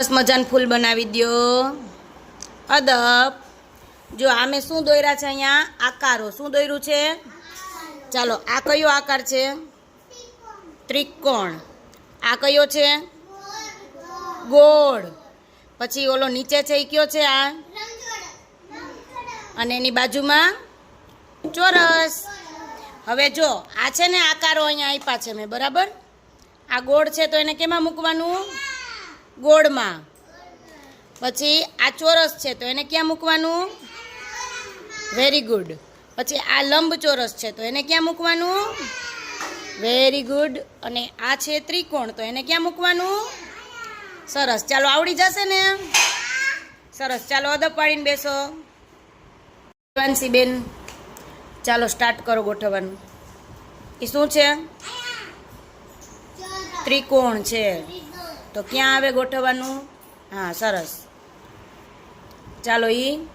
સરસ મજાનું ફૂલ બનાવી દ્યો. અદબ. જો આમે શું દોર્યા છે અહીંયા? આકારો. શું દોર્યું છે? ચાલો, આ કયો આકાર છે? ત્રિકોણ. આ કયો છે? ગોળ. પછી ઓલો નીચે છે એ કયો છે આ? અને એની બાજુમાં? ચોરસ. હવે જો, આ છે ને આકારો અહીંયા આપ્યા છે મેં, બરાબર? આ ગોળ છે તો એને કેમાં મૂકવાનું? ગોળમાં. પછી આ ચોરસ છે, તો એને ક્યાં મૂકવાનું? વેરી ગુડ પછી આ લંબ ચોરસ છે, તો એને ક્યાં મૂકવાનું? વેરી ગુડ અને આ છે ત્રિકોણ, તો એને ક્યાં મૂકવાનું? સરસ. ચાલો, આવડી જશે ને? સરસ. ચાલો અદબ પાડીને બેસો. બેન ચાલો સ્ટાર્ટ કરો ગોઠવવાનું. એ શું છે? ત્રિકોણ છે. તો ક્યાં આવે ગોઠવવાનું? હા સરસ. ચાલો ઈ.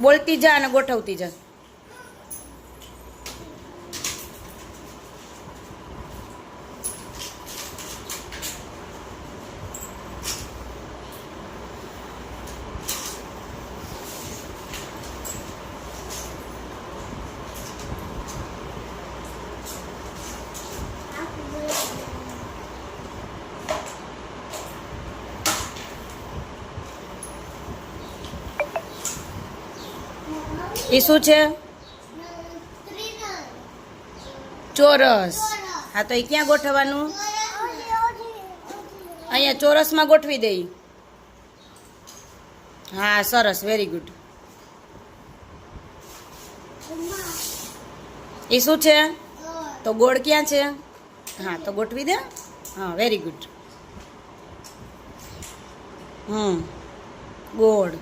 બોલતી જા અને ગોઠવતી જા. એ શું છે? ચોરસ. હા, તો એ ક્યાં ગોઠવવાનું? અહીંયા ચોરસમાં ગોઠવી દઈ હા, સરસ વેરી ગુડ એ શું છે? તો ગોળ ક્યાં છે? હા, તો ગોઠવી દે. હા વેરી ગુડ હમ, ગોળ.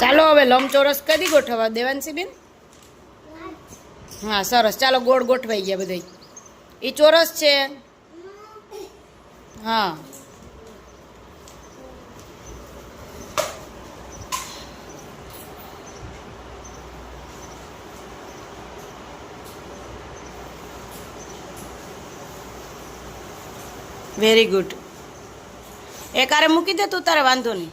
ચાલો હવે લંબચોરસ કદી ગોઠવવા દેવાંશી બેન હા, સરસ. ચાલો ગોળ ગોઠવાઈ ગયા બધા એ ચોરસ છે. હા. વેરી ગુડ એ કારે મૂકી દે તું, તારે વાંધો નહીં.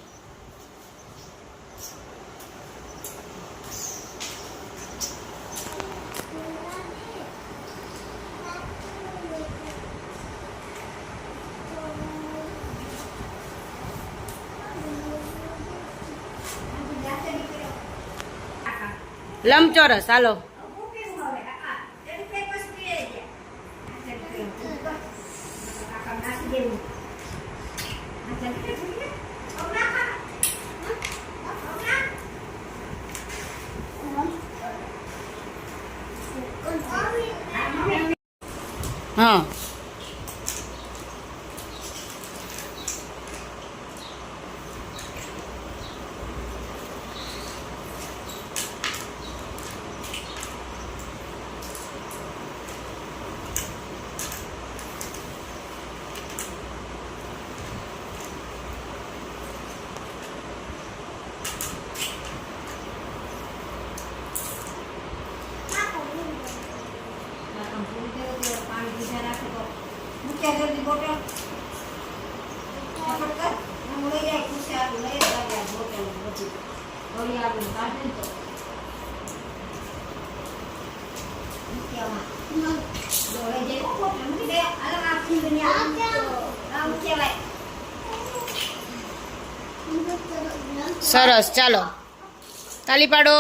લંબચોરસ હાલો. હા. क्या कर दी बोतल पकड़ कर हम ले जाए कुछ आप ले आ गया बोतल बची और ये आप निकाल दें तो क्या मां दो है जे को बोतल मुझे दे अलग आप की दुनिया आप क्या हम क्या भाई સરસ ચાલો તાલી પાડો